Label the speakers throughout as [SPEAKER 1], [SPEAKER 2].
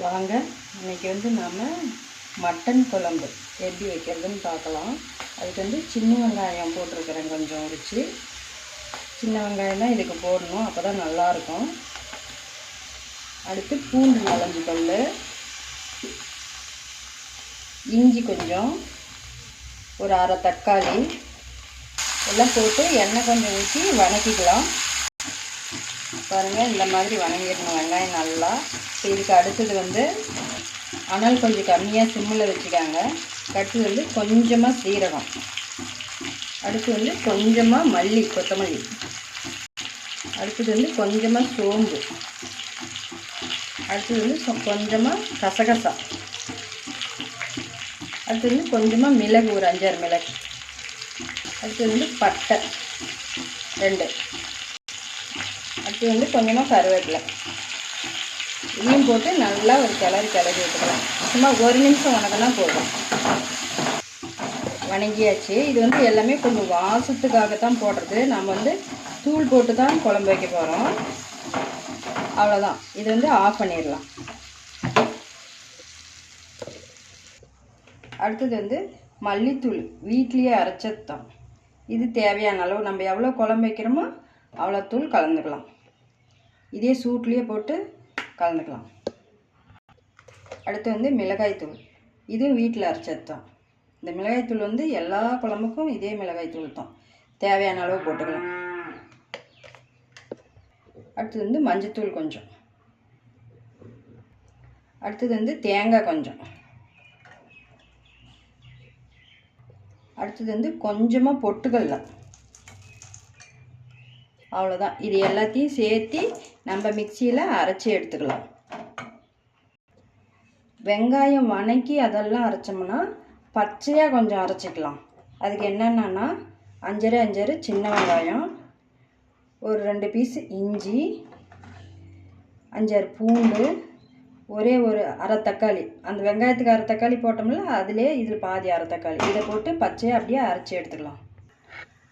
[SPEAKER 1] வாங்க இன்றைக்கி வந்து நாம் மட்டன் குழம்பு எப்படி வைக்கிறதுன்னு பார்க்கலாம். அதுக்கு வந்து சின்ன வெங்காயம் போட்டிருக்கிறேன் கொஞ்சம் உரிச்சு சின்ன வெங்காயம் தான் இதுக்கு போடணும் அப்போ தான் நல்லாயிருக்கும். அடுத்து பூண்டு நாலஞ்சு பல் இஞ்சி கொஞ்சம் ஒரு அரை தக்காளி. எல்லாம் போட்டு எண்ணெய் கொஞ்சம் ஊற்றி வதக்கிக்கலாம் பாருங்கள் இந்த மாதிரி வணங்கிடணும் வெங்காயம் நல்லா. இதுக்கு அடுத்தது வந்து அனல் கொஞ்சம் கம்மியாக சிம்மில் வச்சுக்காங்க அடுத்தது வந்து கொஞ்சமாக சீரகம். அடுத்து வந்து கொஞ்சமாக மல்லி கொத்தமல்லி. அடுத்தது வந்து கொஞ்சமாக சோம்பு. அடுத்தது வந்து கொஞ்சமாக கசகசா. அடுத்தது வந்து கொஞ்சமாக மிளகு ஒரு அஞ்சாறு மிளகு. அடுத்தது வந்து பட்டை. ரெண்டு. அடுத்து வந்து கொஞ்சமாக கருவேப்பிலை. இதையும் போட்டு நல்லா ஒரு கிளறி கிளறி விட்டுக்கலாம். சும்மா ஒரு நிமிஷம் வணக்கினா போதும். வணங்கியாச்சு. இது வந்து எல்லாமே கொஞ்சம் வாசத்துக்காக தான் போடுறது. நம்ம வந்து தூள் போட்டு தான் குழம்பு வைக்க போகிறோம் அவ்வளோதான் இது வந்து ஆஃப் பண்ணிடலாம். அடுத்தது வந்து மல்லித்தூள் வீட்லேயே அரைச்சது தான் இது தேவையான அளவு. நம்ம எவ்வளோ குழம்பு வைக்கிறோமோ அவ்வளோ தூள் கலந்துக்கலாம். இதே சூட்லேயே போட்டு கலந்துக்கலாம். அடுத்து வந்து மிளகாய்த்தூள் இதுவும் வீட்டில் அரைச்சது தான் இந்த மிளகாய்த்தூள் வந்து எல்லா குழம்புக்கும் இதே மிளகாய்த்தூள் தான். தேவையான அளவு போட்டுக்கலாம். அடுத்தது வந்து மஞ்சத்தூள் கொஞ்சம். அடுத்தது வந்து தேங்காய் கொஞ்சம். அடுத்தது வந்து கொஞ்சமாக பொட்டுக்கல்ல. அவ்வளோதான் இது எல்லாத்தையும் சேர்த்து நம்ம மிக்சியில் அரைச்சி எடுத்துக்கலாம். வெங்காயம் வணக்கி அதெல்லாம் அரைச்சோம்னா பச்சையாக கொஞ்சம் அரைச்சிக்கலாம். அதுக்கு என்னென்னா அஞ்சரை அஞ்சரை சின்ன வெங்காயம் ஒரு ரெண்டு பீஸ் இஞ்சி அஞ்சாறு பூண்டு ஒரே ஒரு அரை தக்காளி. அந்த வெங்காயத்துக்கு அரை தக்காளி போட்டோம்ல அதிலே இதில் பாதி அரை தக்காளி. இதை போட்டு பச்சையாக அப்படியே அரைச்சி எடுத்துக்கலாம்.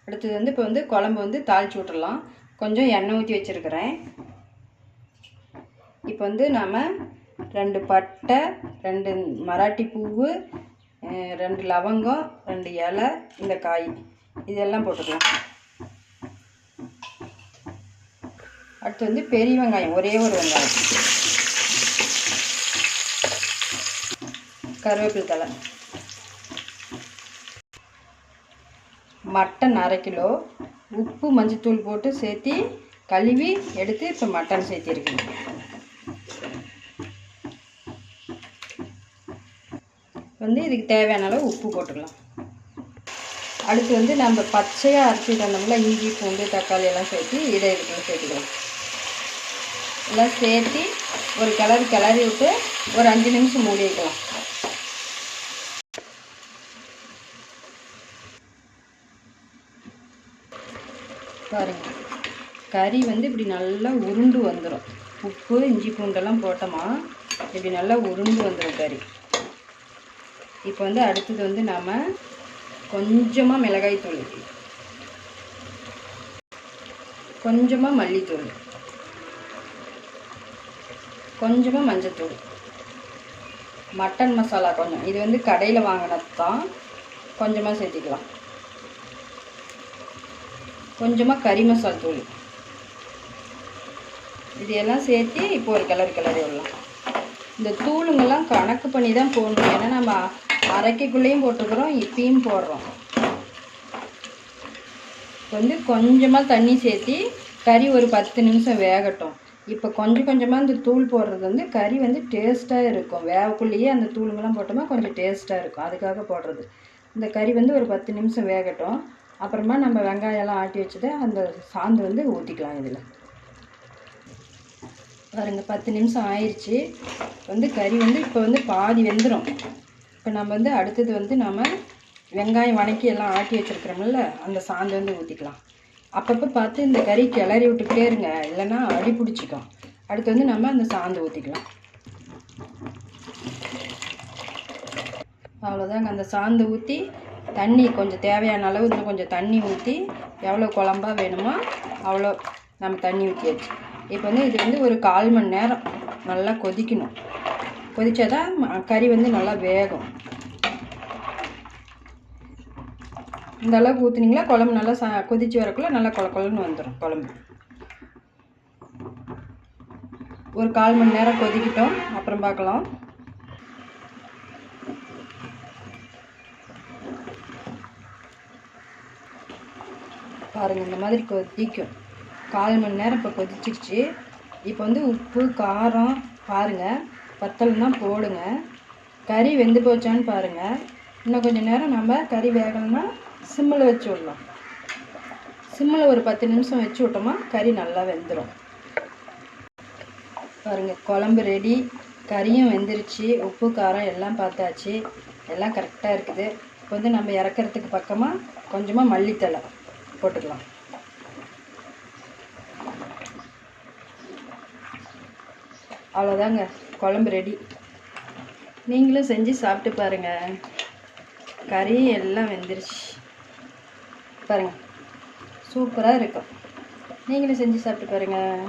[SPEAKER 1] அடுத்தது வந்து இப்போ வந்து குழம்பு வந்து தாளிச்சு விட்றலாம் கொஞ்சம் எண்ணெய் ஊற்றி வச்சுருக்கிறேன். இப்போ வந்து நாம் ரெண்டு பட்டை ரெண்டு மராட்டி பூவு ரெண்டு லவங்கம் ரெண்டு இலை இந்த காய். இதெல்லாம் போட்டுக்கலாம். அடுத்து வந்து பெரிய வெங்காயம் ஒரே ஒரு வெங்காயம். கருவேப்பில் தலை மட்டன் அரை கிலோ. உப்பு மஞ்சத்தூள் போட்டு சேர்த்தி கழுவி எடுத்து இப்போ மட்டன் சேர்த்திருக்கேன் வந்து இதுக்கு தேவையான அளவு உப்பு போட்டுக்கலாம் அடுத்து வந்து நம்ம பச்சையாக அரைச்சி தந்தோம்ல இஞ்சி பூண்டு தக்காளி எல்லாம் சேர்த்து இதை இதுக்குள்ள சேர்த்துக்கலாம். எல்லாம் சேர்த்து ஒரு கிளறி கிளறி விட்டு ஒரு அஞ்சு நிமிஷம் மூடி வைக்கலாம். பாருங்க கறி வந்து இப்படி நல்லா உருண்டு வந்துடும் உப்பு இஞ்சி பூண்டெல்லாம் போட்டோமா இப்படி நல்லா உருண்டு வந்துடும் கறி. இப்போ வந்து அடுத்தது வந்து நாம் கொஞ்சமாக மிளகாய் தூள் கொஞ்சமாக மல்லித்தூள். கொஞ்சமாக மஞ்சத்தூள். மட்டன் மசாலா கொஞ்சம். இது வந்து கடையில் வாங்கினது தான் கொஞ்சமாக சேர்த்திக்கலாம். கொஞ்சமாக கறி மசால் தூள். இது எல்லாம் சேர்த்து இப்போ ஒரு கலர் கலர் விடலாம். இந்த தூளுங்கெல்லாம் கணக்கு பண்ணி தான் போடணும். ஏன்னா நம்ம அரைக்கைக்குள்ளேயும் போட்டுக்கிறோம் இப்பயும் போடுறோம். வந்து கொஞ்சமாக தண்ணி சேர்த்து கறி ஒரு பத்து நிமிஷம் வேகட்டும். இப்போ கொஞ்சம் கொஞ்சமாக இந்த தூள் போடுறது வந்து கறி வந்து டேஸ்ட்டாக இருக்கும். வேகக்குள்ளேயே அந்த தூளுங்கெல்லாம் போட்டோமா கொஞ்சம் டேஸ்ட்டாக இருக்கும். அதுக்காக போடுறது. இந்த கறி வந்து ஒரு பத்து நிமிஷம் வேகட்டும். அப்புறமா நம்ம வெங்காயம்லாம் ஆட்டி வச்சதை அந்த சாந்து வந்து ஊற்றிக்கலாம் இதில். பாருங்கள் பத்து நிமிஷம் ஆயிடுச்சு வந்து கறி வந்து இப்போ வந்து பாதி வெந்துடும் இப்போ நம்ம வந்து அடுத்தது வந்து நம்ம வெங்காயம் வணக்கி எல்லாம் ஆட்டி வச்சுருக்கிறோம்ல அந்த சாந்து வந்து ஊற்றிக்கலாம் அப்பப்போ பார்த்து இந்த கறி கிளறி விட்டுக்கிட்டே இருங்க இல்லைன்னா அடி பிடிச்சிக்கும். அடுத்து வந்து நம்ம அந்த சாந்து ஊற்றிக்கலாம் அவ்வளோதாங்க அந்த சாந்து ஊற்றி தண்ணி கொஞ்சம் தேவையான அளவு இன்னும் கொஞ்சம் தண்ணி ஊற்றி எவ்வளோ குழம்பா வேணுமோ அவ்வளோ நம்ம தண்ணி ஊற்றியாச்சு இப்போ வந்து இது வந்து ஒரு கால் மணி நேரம் நல்லா கொதிக்கணும். கொதித்தா தான் கறி வந்து நல்லா வேகும். இந்த அளவுக்கு ஊற்றுனீங்களா குழம்பு நல்லா சா கொதிச்சு வரக்குள்ளே நல்லா கொல கொலன்னு வந்துடும் குழம்பு. ஒரு கால் மணி நேரம் கொதிக்கிட்டோம் அப்புறம் பார்க்கலாம் பாருங்கள் இந்த மாதிரி கொதிக்கும். கால் மணி நேரம் இப்போ கொதிச்சிருச்சு. இப்போ வந்து உப்பு காரம் பாருங்கள் பத்தல்னா போடுங்க. கறி வெந்து போச்சான்னு பாருங்கள் இன்னும் கொஞ்சம் நேரம் நம்ம கறி வேகலைன்னா சிம்மில் வச்சு விடலாம். சிம்மில் ஒரு பத்து நிமிஷம் வச்சு விட்டோமா கறி நல்லா வெந்துடும் பாருங்கள் குழம்பு ரெடி கறியும் வெந்துருச்சு. உப்பு காரம் எல்லாம் பார்த்தாச்சு. எல்லாம் கரெக்டாக இருக்குது. இப்போ வந்து நம்ம இறக்கிறதுக்கு பக்கமாக கொஞ்சமாக மல்லித்தழை போட்டுக்கலாம். அவ்வளோதாங்க. குழம்பு ரெடி நீங்களும் செஞ்சு சாப்பிட்டு பாருங்கள் கறி எல்லாம் வெந்துருச்சு. பாருங்கள் சூப்பராக இருக்கும். நீங்களும் செஞ்சு சாப்பிட்டு பாருங்கள்